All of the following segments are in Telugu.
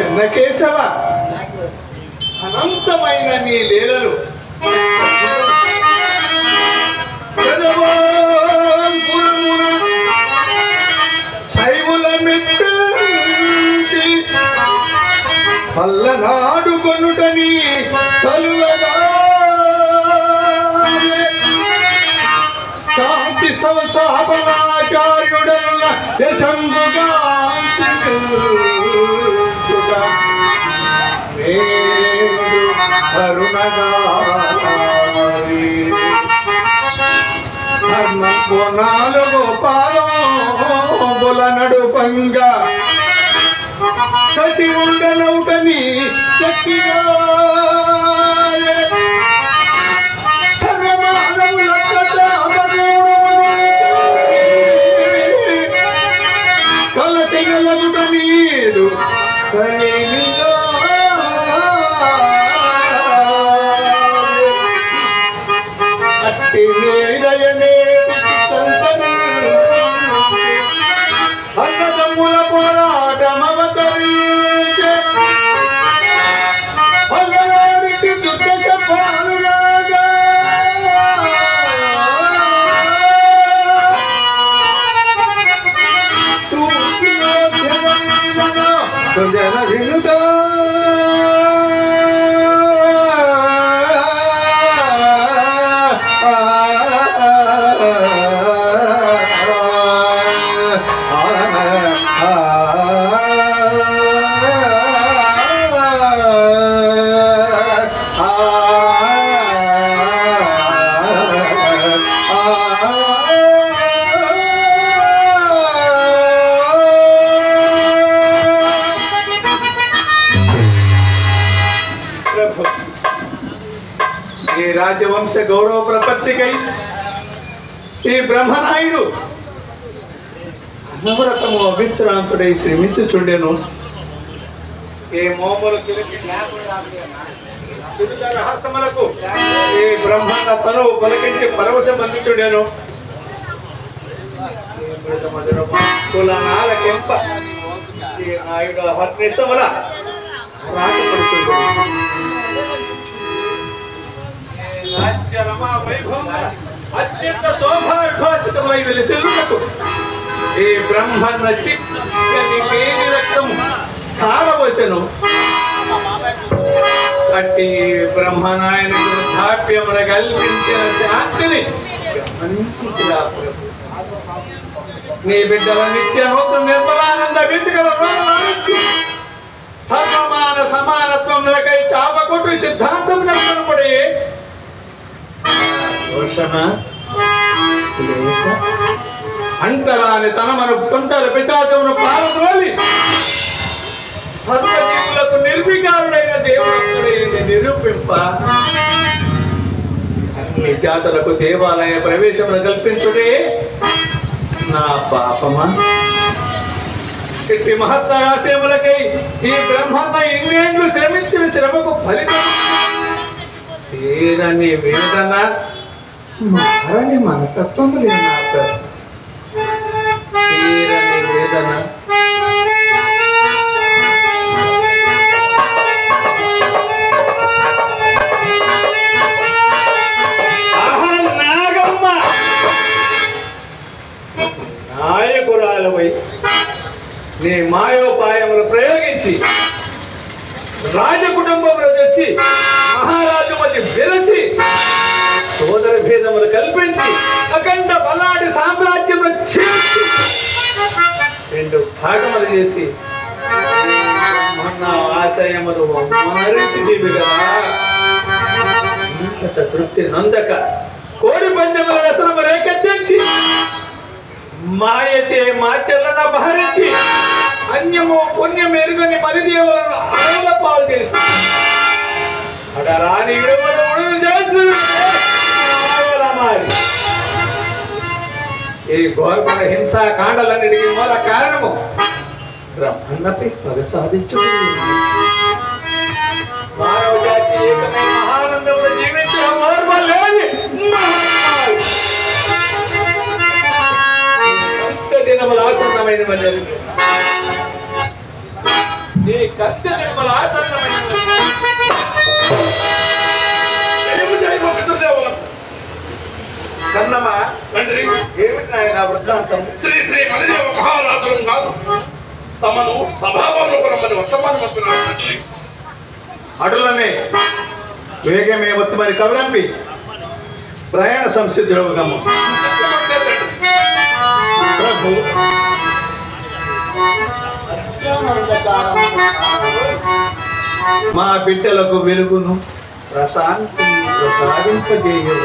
చెన్నకేశవ. అనంతమైన నీ లీలలు. శైవుల మెచ్చి పల్లనాడు కొనుటని చలువగా. శాంతి సంస్థాపనాచార్యుడనుల యశంబుగా. ధర్మపు నాలుగు పాదముల నడుపంగా సచి ఉండనౌటని శక్తిగా కలటి కలసిగలగుట నీరు కలిగిలో Sơn xe. రాజవంశ గౌరవ ప్రపత్తికై ఈ బ్రహ్మనాయుడు అనవరతము అవిశ్రాంతుడై శ్రమించుచుండెను ఏ మోములు రహస్యములకు ఏ బ్రహ్మాండ తను పలికించి పరవశం అందించుండెను. కులనాల కెంప ఈ నాయుడు హర్నిస్తముల రాజపడుతుంది అత్యంత శోభాఘోషితమై వెలిసిల్లుటకు ఈ బ్రహ్మన్న చిక్కని పేరు రక్తం ధారవసెను అట్టి బ్రహ్మనాయన వృద్ధాప్యమున కల్పించిన శాంతిని గమనించుకురా నీ బిడ్డల నిత్యనూతన నిర్మలానంద విద్యల సర్వమాన సమానత్వం నిలకై చాపకొట్టు సిద్ధాంతం నెలకొనబడి అంటరాని తన మన తుంటల పిచాచమును పాలద్రోలి సర్వజీవులకు నిర్వికారుడైన దేవుడు నిరూపింప. అన్ని జాతులకు దేవాలయ ప్రవేశమును కల్పించుడే నా పాపమా? ఇట్టి మహత్తరాశయములకై ఈ బ్రహ్మన్న ఇన్నేండ్లు శ్రమించిన శ్రమకు ఫలితం ఏదని వేదన మారని మనస్తత్వము లేదు తీరని వేదన నాయకురాలవై నీ మాయోపాయములు ప్రయోగించి రాజకుటుంబంలో తెచ్చి మహారాజు మధ్య విరచి సోదర భేదములు కల్పించి అఖండ బలాడి సామ్రాజ్యములు చీల్చి రెండు భాగములు చేసి మొన్న ఆశయములు మరించి కదా తృప్తి నందక కోడి పందెముల వ్యసనము రేకెత్తించి మాయచే మాత్యలను బహరించి అన్యము పుణ్యం ఎరుగని మరిదేవులను అడవుల పాలు చేసి అడరాని విడుమలు ఉడులు చేసి మారి. ఈ ఘోరమైన హింసాకాండలన్నిటికీ మూల కారణము బ్రహ్మన్నపై పగ సాధించు మానవ జాతి ఏకమై మహానందంలో జీవించిన మార్మ లేని దినములు ఆసన్నమైన నీ కత్తి నిర్మల ఆసన్న తండ్రి ఏమిటి నాయన వృత్తాంతం శ్రీ శ్రీ మణిదేవ మహారాజులం కాదు. తమను సభాభవనం వర్తమానం అటులనే వేగమే మొత్తమని కబలంపి ప్రయాణ తండ్రి. ప్రభు మా బిడ్డలకు వెలుగును ప్రశాంతి ప్రసాదింపజేయువ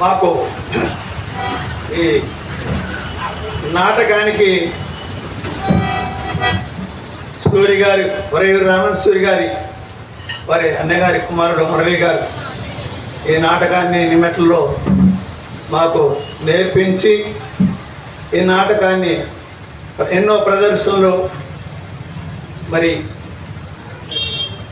మాకు ఈ నాటకానికి సూరి గారి వరయూరు రామసూరి గారి వారి అన్నగారి కుమారుడు మురళి గారు ఈ నాటకాన్ని నిమెట్లలో మాకు నేర్పించి ఈ నాటకాన్ని ఎన్నో ప్రదర్శనలు మరి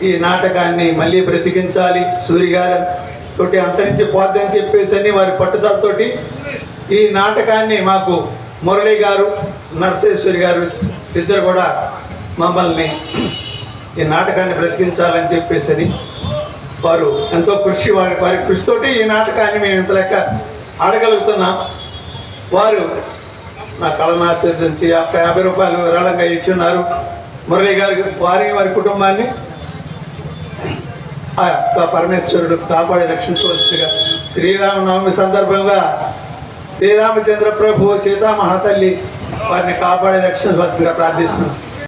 ఈ నాటకాన్ని మళ్ళీ బ్రతికించాలి. సూర్యగారు తోటి అంతరించి పోద్దని చెప్పేసి అని వారి పట్టుదలతోటి ఈ నాటకాన్ని మాకు మురళి గారు నరసేశ్వరి గారు ఇద్దరు కూడా మమ్మల్ని ఈ నాటకాన్ని బ్రతికించాలని చెప్పేసి అని వారు ఎంతో కృషి వారి వారి కృషితోటి ఈ నాటకాన్ని మేము ఇంత లెక్క ఆడగలుగుతున్నాం. వారు నా కళను ఆశీర్వదించి యాభై యాభై రూపాయలు విరాళంగా ఇచ్చున్నారు. మురళి గారి వారిని వారి కుటుంబాన్ని పరమేశ్వరుడు కాపాడి రక్షించవలసిగా శ్రీరామనవమి సందర్భంగా శ్రీరామచంద్ర ప్రభు సీతామహాతల్లి వారిని కాపాడి రక్షించవలసిగా ప్రార్థిస్తున్నాం.